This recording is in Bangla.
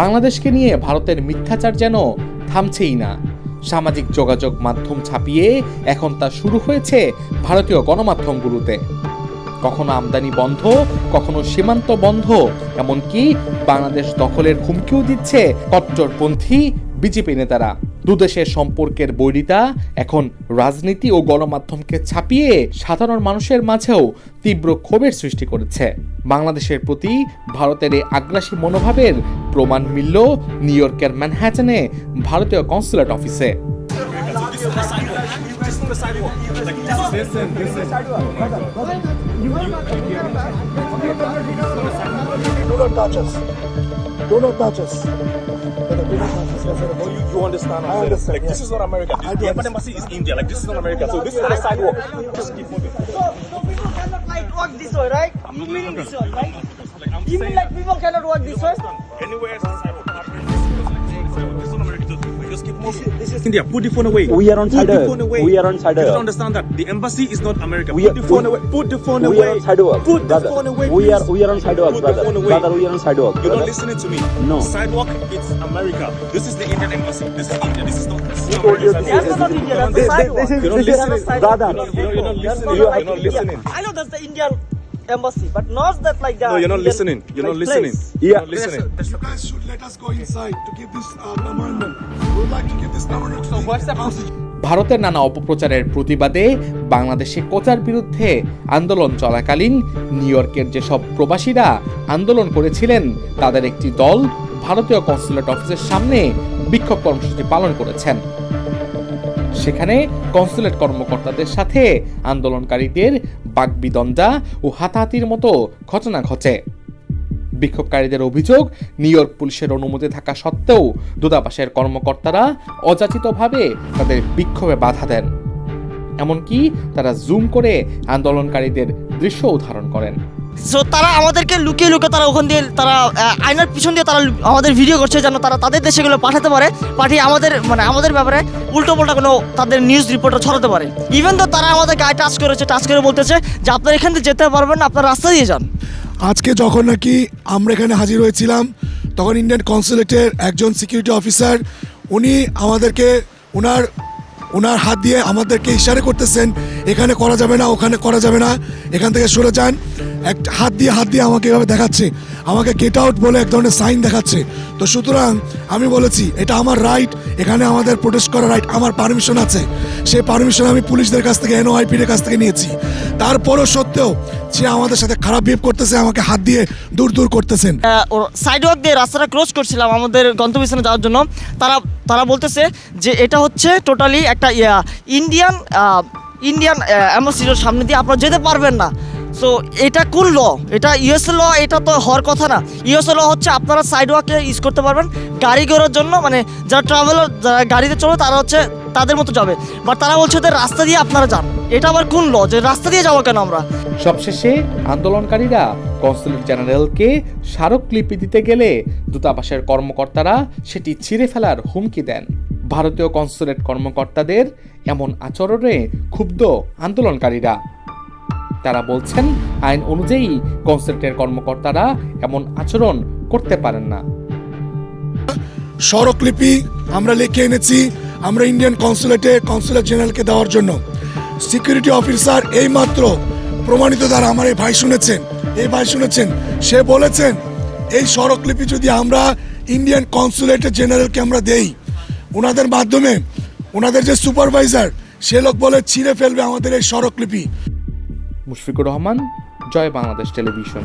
বাংলাদেশকে নিয়ে ভারতের মিথ্যাচার যেন থামছেই না। সামাজিক যোগাযোগ মাধ্যম ছাপিয়ে এখন তা শুরু হয়েছে ভারতীয় গণমাধ্যমগুলোতে। কখনো আমদানি বন্ধ কখনো সীমান্ত বন্ধ এমনকি বাংলাদেশ দখলের হুমকিও দিচ্ছে কট্টরপন্থী বিজেপি নেতারা। দুদেশের সম্পর্কের বৈরিতা এখন রাজনীতি ও গণমাধ্যমকে ছাপিয়ে সাধারণ মানুষের মাঝেও তীব্র ক্ষোভের সৃষ্টি করেছে বাংলাদেশের প্রতি ভারতের এই আগ্রাসী মনোভাবের প্রমাণ মিলল নিউ ইয়র্কের ম্যানহ্যাটনে ভারতীয় কনসুলেট অফিসে. Do not touch us. Brother, do not touch us. No, you, you understand. I understand, Like, yes. this is not America. This, I do the understand. embassy is India. Like, this is not America. So, this is not a sidewalk. Just keep moving. So, so people cannot like walk this way, right? You mean this way, right? Like, I'm You mean like people cannot walk this way? anywhere is India. Put the phone away. We are on Put side the phone away. We are on side You don't understand that. The embassy is not America. We Put are- the phone we- away. Put the phone We away. are on sidewalk, Put the brother. phone away, we are we are on sidewalk, Put brother. the phone away. Brother, we are on sidewalk. You're not brother. listening to me. No. Sidewalk, it's America. This is the Indian embassy. This is India. This is not. This is not America. That's not India, that's This- the sidewalk. is- You're not listening. brother. You're not, you're not That's listening. You're, not India. listening. I know that's the Indian embassy, but not that like the No, you're not Indian, listening. You're not listening. place. You're Yeah. not listening. You guys should let us go inside to give this uh, memorandum. We would like to give this memorandum to the council. ভারতের নানা অপপ্রচারের প্রতিবাদে বাংলাদেশে কোচার বিরুদ্ধে আন্দোলন চলাকালীন নিউ ইয়র্কের যেসব প্রবাসীরা আন্দোলন করেছিলেন তাদের একটি দল ভারতীয় কনসুলেট অফিসের সামনে বিক্ষোভ কর্মসূচি পালন করেছেন সেখানে কনসুলেট কর্মকর্তাদের সাথে আন্দোলনকারীদের বাগবিদণ্ডা ও হাতাহাতির মতো ঘটনা ঘটে। বিক্ষোভকারীদের অভিযোগ, নিউ ইয়র্ক পুলিশের অনুমতি থাকা সত্ত্বেও দূতাবাসের কর্মকর্তারা অযাচিতভাবে তাদের বিক্ষোভে বাধা দেন। এমনকি তারা জুম করে আন্দোলনকারীদের দৃশ্য ধারণ করেন। সো তারা আমাদেরকে লুকিয়ে লুকিয়ে তারা ওখান দিয়ে, তারা আয়নার পিছন দিয়ে তারা আমাদের ভিডিও করছে যেন তারা তাদের দেশেগুলো পাঠাতে পারে, পাঠিয়ে আমাদের মানে আমাদের ব্যাপারে উল্টো পাল্টা কোনো তাদের নিউজ রিপোর্টটা ছড়াতে পারে। ইভেন তো তারা আমাদের গায়ে টাচ করেছে টাচ করে বলতেছে যে আপনারা এখান থেকে যেতে পারবেন না, আপনারা রাস্তা দিয়ে যান। আজকে যখন নাকি আমরা এখানে হাজির হয়েছিলাম, তখন ইন্ডিয়ান কনসুলেটের একজন সিকিউরিটি অফিসার উনি আমাদেরকে ওনার ওনার হাত দিয়ে আমাদেরকে ইশারে করতেছেন, এখানে করা যাবে না, ওখানে করা যাবে না, এখান থেকে সরে যান। এক হাত দিয়ে হাত দিয়ে আমাকে এভাবে দেখাচ্ছে। আমাকে গেট আউট বলে এক ধরনের সাইন দেখাচ্ছে। তো সুতরাং আমি বলেছি, এটা আমার রাইট এখানে আমাদের প্রোটেস্ট করার রাইট আমার পারমিশন আছে। সেই পারমিশন আমি পুলিশদের কাছ থেকে এনওআইপির কাছ থেকে নিয়েছি। তারপরও সত্ত্বেও সে আমাদের সাথে খারাপ বিহেভ করতেছে, আমাকে হাত দিয়ে দূর দূর করতেছেন। সাইড ওয়াক দিয়ে রাস্তাটা ক্রস করছিলাম আমাদের গন্তব্যস্থানে যাওয়ার জন্য। তারা তারা বলতেছে যে এটা হচ্ছে টোটালি একটা ইন্ডিয়ান ইন্ডিয়ান অ্যাম্বাসিডর সামনে দিয়ে আপনারা যেতে পারবেন না। সো এটা কোন ল এটা ইউএসএ ল এটা তো হওয়ার কথা না। ইউএসএ ল হচ্ছে আপনারা সাইড ওয়াকে ইউজ করতে পারবেন। গাড়ি করার জন্য মানে যারা ট্রাভেলার যারা গাড়িতে চলে তারা হচ্ছে তাদের মতো যাবে। বাট তারা বলছে যে রাস্তা দিয়ে আপনারা যান। এটা আবার কোন ল যে রাস্তা দিয়ে যাব কেন আমরা? সবশেষে আন্দোলনকারীরা কনসুলেট জেনারেলকে স্মারকলিপি দিতে গেলে দূতাবাসের কর্মকর্তারা সেটি ছিঁড়ে ফেলার হুমকি দেন। ভারতীয় কনসুলেট কর্মকর্তাদের এমন আচরণে ক্ষুব্ধ আন্দোলনকারীরা। তারা বলছেন, আইন অনুযায়ী কনসুলেটের কর্মকর্তারা এমন আচরণ করতে পারেন না। স্মারকলিপি আমরা লিখে এনেছি, আমরা ইন্ডিয়ান কনসুলেটে কনসুলেট জেনারেলকে দেওয়ার জন্য। সিকিউরিটি অফিসার এইমাত্র প্রমাণিত দ্বারা আমার এই ভাই শুনেছেন, এই ভাই শুনেছেন, সে বলেছেন, এই স্মারকলিপি যদি আমরা ইন্ডিয়ান কনসুলেটের জেনারেলকে আমরা দেই, ওনাদের মাধ্যমে, ওনাদের যে সুপারভাইজার সে লোক বলে ছিঁড়ে ফেলবে আমাদের এই স্মারকলিপি মুশফিকুর রহমান জয় বাংলাদেশ টেলিভিশন।